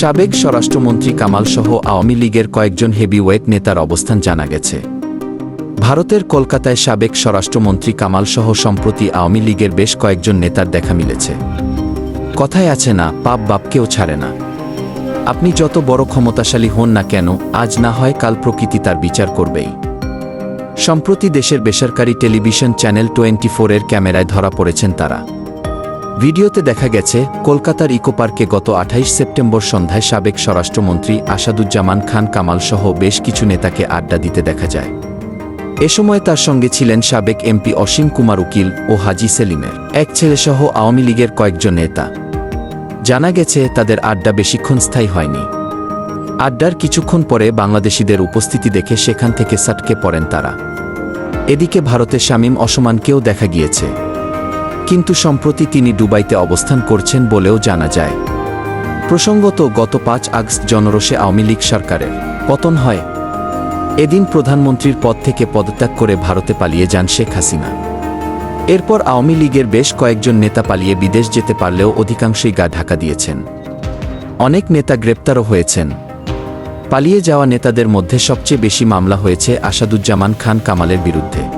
সাবেক স্বরাষ্ট্রমন্ত্রী কামাল সহ আওয়ামী লীগের কয়েকজন হেভিওয়েট নেতার অবস্থান জানা গেছে। ভারতের কলকাতায় সাবেক স্বরাষ্ট্রমন্ত্রী কামাল সহ সম্প্রতি আওয়ামী লীগের বেশ কয়েকজন নেতার দেখা মিলেছে। কথায় আছে না, পাপ বাপকেও ছাড়ে না। আপনি যত বড় ক্ষমতাশালী হন না কেন, আজ না হয় কাল প্রকৃতি তার বিচার করবেই। সম্প্রতি দেশের বেসরকারি টেলিভিশন চ্যানেল টোয়েন্টি ফোরের ক্যামেরায় ধরা পড়েছেন তারা। ভিডিওতে দেখা গেছে, কলকাতার ইকো পার্কে গত আঠাইশ সেপ্টেম্বর সন্ধ্যায় সাবেক স্বরাষ্ট্রমন্ত্রী আসাদুজ্জামান খান কামাল সহ বেশ কিছু নেতাকে আড্ডা দিতে দেখা যায়। এ সময় তার সঙ্গে ছিলেন সাবেক এমপি অসীম কুমার উকিল ও হাজি সেলিমের এক ছেলেসহ আওয়ামী লীগের কয়েকজন নেতা। জানা গেছে, তাদের আড্ডা বেশিক্ষণ স্থায়ী হয়নি। আড্ডার কিছুক্ষণ পরে বাংলাদেশিদের উপস্থিতি দেখে সেখান থেকে সাটকে পড়েন তারা। এদিকে ভারতে শামীম অসমানকেও দেখা গিয়েছে। কিন্তু সম্প্রতি তিনি দুবাইতে অবস্থান করছেন বলেও জানা যায়। প্রসঙ্গত, গত পাঁচ আগস্ট জনরোষে আওয়ামী লীগ সরকারের পতন হয়। এদিন প্রধানমন্ত্রীর পদ থেকে পদত্যাগ করে ভারতে পালিয়ে যান শেখ হাসিনা। এরপর আওয়ামী লীগের বেশ কয়েকজন নেতা পালিয়ে বিদেশ যেতে পারলেও অধিকাংশই গা ঢাকা দিয়েছেন। অনেক নেতা গ্রেপ্তারও হয়েছেন। পালিয়ে যাওয়া নেতাদের মধ্যে সবচেয়ে বেশি মামলা হয়েছে আসাদুজ্জামান খান কামালের বিরুদ্ধে।